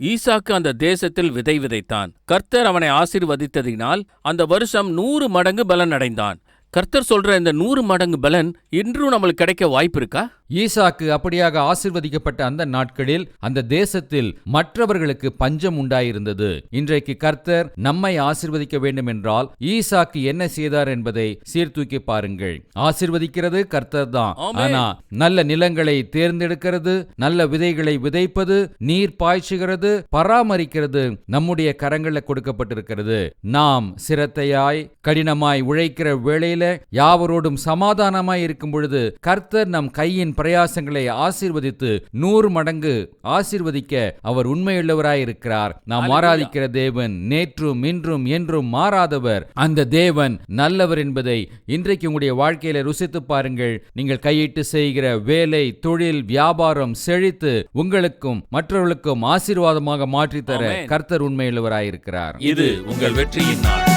ஈசாக்கு அந்த தேசத்தில் விதை விதைத்தான். கர்த்தர் அவனை ஆசீர்வதித்ததினால் அந்த வருஷம் நூறு மடங்கு பலன் அடைந்தான் கர்த்தர் சொல்ற இந்த நூறு மடங்கு பலன் இன்றும் நம்மளுக்கு கிடைக்க வாய்ப்பு இருக்கா? ஈசாக்கு அப்படியாக ஆசிர்வதிக்கப்பட்ட அந்த நாட்களில் அந்த தேசத்தில் மற்றவர்களுக்கு பஞ்சம் உண்டாயிருந்தது. இன்றைக்கு கர்த்தர் நம்மை ஆசிர்வதிக்க வேண்டும் என்றால் ஈசாக்கு என்ன செய்தார் என்பதை சீர்தூக்கி பாருங்கள். ஆசிர்வதிக்கிறது கர்த்தர் தான். ஆனா நல்ல நிலங்களை தேர்ந்தெடுக்கிறது நல்ல விதைகளை விதைப்பது நீர் பாய்ச்சுகிறது பராமரிக்கிறது நம்முடைய கரங்கள்ல கொடுக்கப்பட்டிருக்கிறது. நாம் சிரத்தையாய் கடினமாய் உழைக்கிற வேளையில யாவரோடும் சமாதானமாய் இருக்கும் பொழுது கர்த்தர் நம் கையின் பிரயாசங்களை ஆசீர்வதித்து நூறு மடங்கு ஆசீர்வதிக்க அவர் உண்மையுள்ளவராய் இருக்கிறார் நாம். ஆராதிக்கிற தேவன் நேற்றும் இன்றும் என்றும் மாறாதவர். அந்த தேவன் நல்லவர் என்பதை இன்றைக்கு உங்களுடைய வாழ்க்கையில ருசித்து பாருங்கள். நீங்கள் கையிட்டு செய்கிற வேலை தொழில் வியாபாரம் செழித்து உங்களுக்கும் மற்றவர்களுக்கும் ஆசீர்வாதமாக மாற்றித்தர. கர்த்தர் உண்மையுள்ளவராயிருக்கிறார். இது உங்கள் வெற்றியின் நாள்.